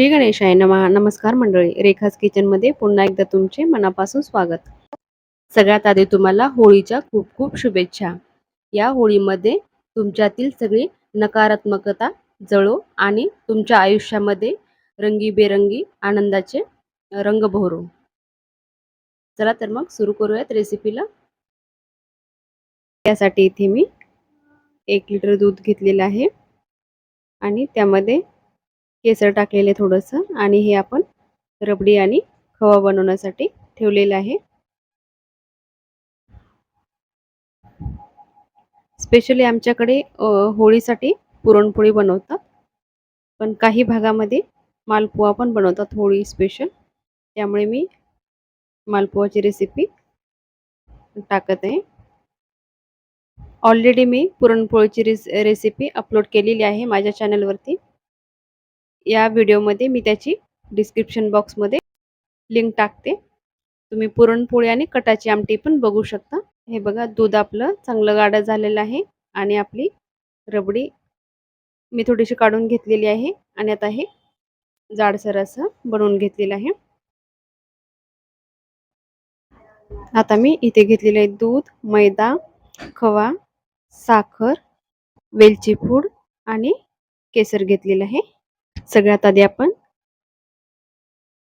श्री गणेशाय नमः. नमस्कार मंडळी. रेखाज किचनमध्ये पुन्हा एकदा तुमचे मनापासून स्वागत. सगळ्यात आधी तुम्हाला होळीच्या खूप खूप शुभेच्छा. या होळीमध्ये तुमच्यातील सगळी नकारात्मकता जळो आणि तुमच्या आयुष्यामध्ये रंगीबेरंगी आनंदाचे रंग भरो. चला तर मग सुरू करूयात रेसिपीला त्यासाठी इथे मी एक लिटर दूध घेतलेलं आहे. आणि त्यामध्ये केसर टाकलेले थोडंसं आणि हे आपण रबडी आणि खवा बनवण्यासाठी ठेवलेलं आहे. स्पेशली आमच्याकडे होळीसाठी पुरणपोळी बनवतात. पण काही भागामध्ये मालपुवा पण बनवतात होळी स्पेशल त्यामुळे मी मालपुवाची रेसिपी टाकत आहे. ऑलरेडी मी पुरणपोळीची रेसिपी अपलोड केलेली आहे माझ्या चॅनलवरती या व्हिडिओमध्ये मी त्याची डिस्क्रिप्शन बॉक्समध्ये लिंक टाकते. तुम्ही पुरणपोळी आणि कटाची आमटी पण बघू शकता. हे बघा दूध आपलं चांगलं गाडं झालेलं आहे आणि आपली रबडी मी थोडीशी काढून घेतलेली आहे आणि आता हे जाडसर असं बनवून घेतलेलं आहे. आता मी इथे घेतलेलं आहे दूध मैदा खवा साखर वेलची पूड आणि केसर घेतलेलं आहे. सगळ्यात आधी आपण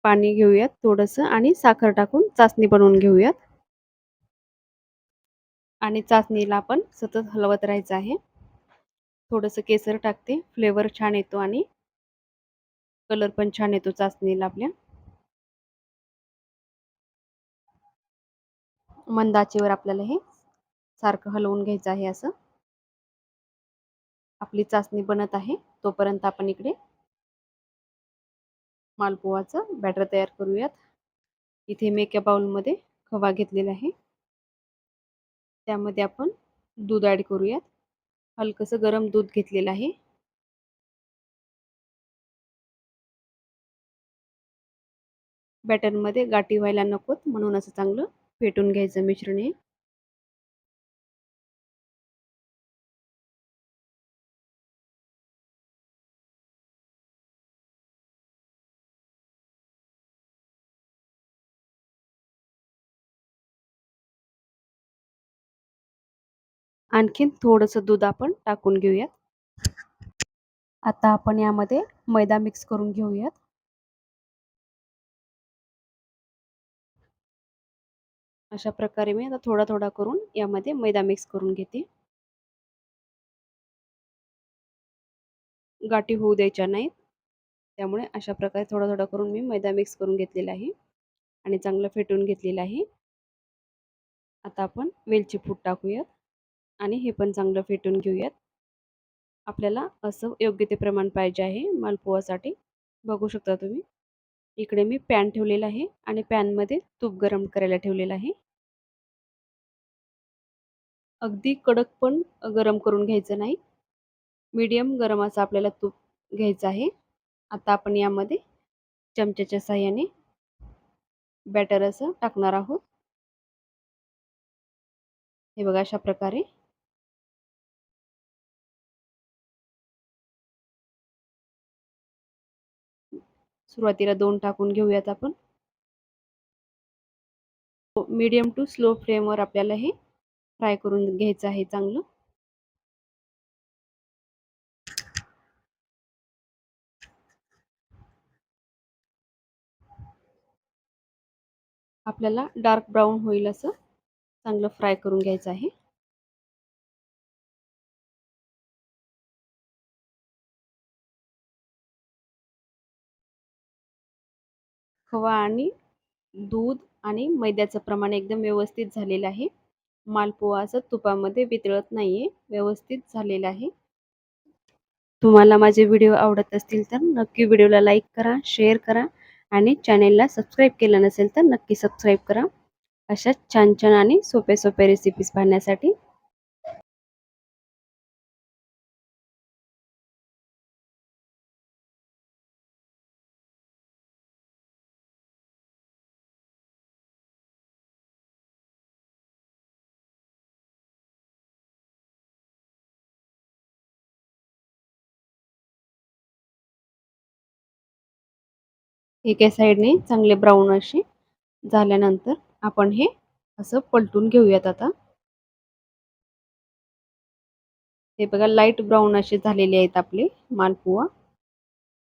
पाणी घेऊयात थोडंसं आणि साखर टाकून चाचणी बनवून घेऊयात. आणि चाचणीला आपण सतत हलवत राहायचं आहे. थोडंसं केसर टाकते. फ्लेवर छान येतो आणि कलर पण छान येतो चाचणीला आपल्या. मंदाचेवर आपल्याला हे सारखं हलवून घ्यायचं आहे असं. आपली चाचणी बनत आहे. तोपर्यंत आपण इकडे मालपोहाचं बॅटर तयार करूयात. इथे मी एका बाउलमध्ये खवा घेतलेला आहे. त्यामध्ये आपण दूध ॲड करूयात. हलकंसं गरम दूध घेतलेलं आहे. बॅटरमध्ये गाठी व्हायला नकोत म्हणून असं चांगलं फेटून घ्यायचं मिश्रण हे. आणखीन थोडंसं दूध आपण टाकून घेऊयात. आता आपण यामध्ये मैदा मिक्स करून घेऊयात. अशा प्रकारे मी आता थोडा थोडा करून यामध्ये मैदा मिक्स करून घेते. गाठी होऊ द्यायच्या नाहीत. त्यामुळे अशा प्रकारे थोडा थोडा करून मी मैदा मिक्स करून घेतलेला आहे आणि चांगलं फेटून घेतलेलं आहे. आता आपण वेलची फूट टाकूयात. आणि हे पण चांगलं फेटून घेऊयात. आपल्याला असं योग्य ते प्रमाण पाहिजे आहे मालपोहासाठी बघू शकता तुम्ही. इकडे मी पॅन ठेवलेला आहे आणि पॅनमध्ये तूप गरम करायला ठेवलेलं आहे. अगदी कडक पण गरम करून घ्यायचं नाही. मीडियम गरम असं आपल्याला तूप घ्यायचं आहे. आता आपण यामध्ये चमच्याच्या साह्याने बॅटर असं टाकणार आहोत. हे बघा अशा प्रकारे. सुरुवातीला दोन टाकून घेऊयात आपण. मीडियम टू स्लो फ्लेमवर आपल्याला हे फ्राय करून घ्यायचं आहे चांगलं. आपल्याला डार्क ब्राऊन होईल असं चांगलं फ्राय करून घ्यायचं आहे. खवा आणि दूध आणि मैद्याचं प्रमाण एकदम व्यवस्थित झालेलं आहे. मालपोहा असं तुपामध्ये वितळत नाही आहे व्यवस्थित झालेलं आहे. तुम्हाला माझे व्हिडिओ आवडत असतील तर नक्की व्हिडिओला लाईक करा शेअर करा आणि चॅनेलला सबस्क्राईब केलं नसेल तर नक्की सबस्क्राईब करा. अशा छान छान आणि सोप्या सोप्या रेसिपीज पाहण्यासाठी एका साईडने चांगले ब्राऊन असे झाल्यानंतर आपण हे असं पलटून घेऊयात आता. हे बघा लाइट ब्राऊन असे झालेले आहेत आपले मालपुवा.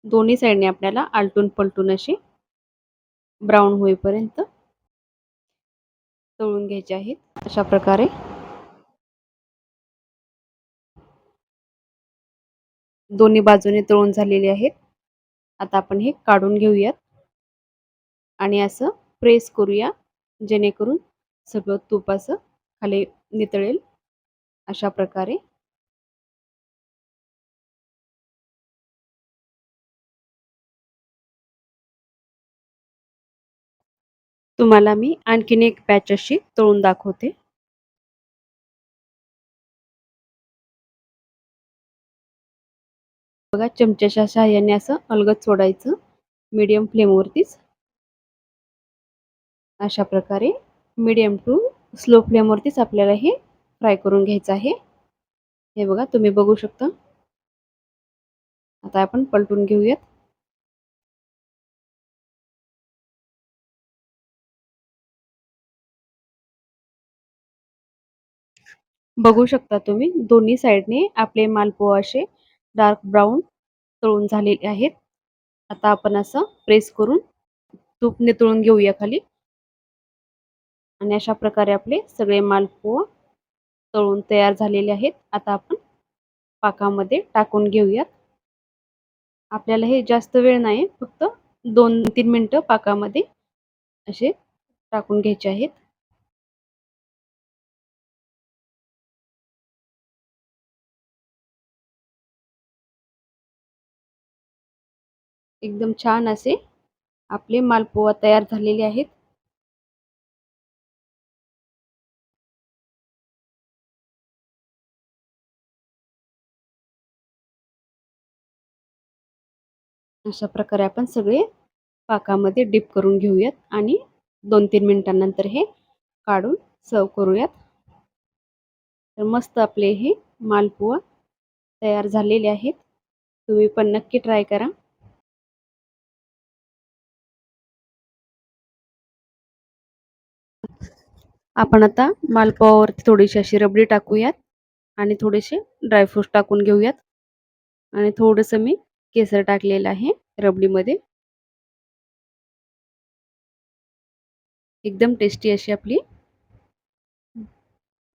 दोन्ही साईडने आपल्याला आलटून पलटून असे ब्राऊन होईपर्यंत तळून घ्यायचे आहेत. अशा प्रकारे दोन्ही बाजूने तळून झालेले आहेत. आता आपण हे काढून घेऊयात. आणि असं प्रेस करूया. जेणेकरून सगळं तूप असं खाली नितळेल. अशा प्रकारे. तुम्हाला मी आणखीन एक पॅच अशी तळून दाखवते. बघा चमच्याच्या सहाय्याने असं अलगद सोडायचं. मीडियम फ्लेमवरतीच अशा प्रकारे मीडियम टू स्लो फ्लेमवरतीच आपल्याला हे फ्राय करून घ्यायचं आहे. हे बघा तुम्ही बघू शकता. आता आपण पलटून घेऊयात. बघू शकता तुम्ही दोन्ही साईडने आपले मालपोहा असे डार्क ब्राऊन तळून झालेले आहेत. आता आपण असं प्रेस करून तूप नितळून घेऊया खाली. आणि अशा प्रकारे आपले सगळे मालपोहा तळून तयार झालेले आहेत. आता आपण पाकामध्ये टाकून घेऊयात. आपल्याला हे जास्त वेळ नाही फक्त दोन तीन मिनटं पाकामध्ये असे टाकून घ्यायचे आहेत. एकदम छान असे आपले मालपोवा तयार झालेले आहेत. अशा प्रकारे आपण सगळे पाकामध्ये डिप करून घेऊयात आणि दोन तीन मिनिटांनंतर हे काढून सर्व करूयात. तर मस्त आपले हे मालपुआ तयार झालेले आहेत. तुम्ही पण नक्की ट्राय करा. आपण आता मालपावावरती थोडीशी अशी रबडी टाकूयात आणि थोडेसे ड्रायफ्रूट्स टाकून घेऊयात. आणि थोडंसं मी केसर टाकलेलं आहे रबडीमध्ये. एकदम टेस्टी अशी आपली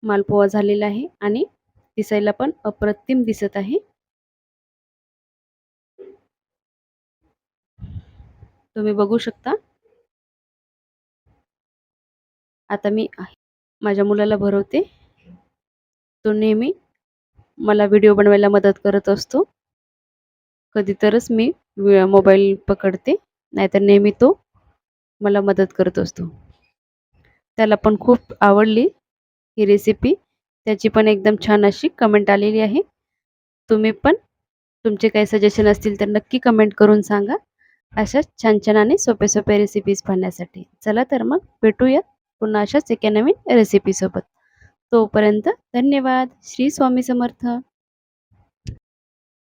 मालपोहा झालेला आहे आणि दिसायला पण अप्रतिम दिसत आहे. तुम्ही बघू शकता. आता मी माझ्या मुलाला भरवते. तो नेहमी मला व्हिडिओ बनवायला मदत करत असतो. कधी तरच मी मोबाईल पकडते नाहीतर नेहमी तो मला मदत करत असतो. त्याला पण खूप आवडली ही रेसिपी त्याची पण एकदम छान अशी कमेंट आलेली आहे. तुम्ही पण तुमचे काही सजेशन असतील तर नक्की कमेंट करून सांगा. अशाच छान छान आणि सोपे सोपे रेसिपीज पाहण्यासाठी. चला तर मग भेटूयात पुन्हा अशाच एका नवीन रेसिपीसोबत तोपर्यंत धन्यवाद. श्री स्वामी समर्थ.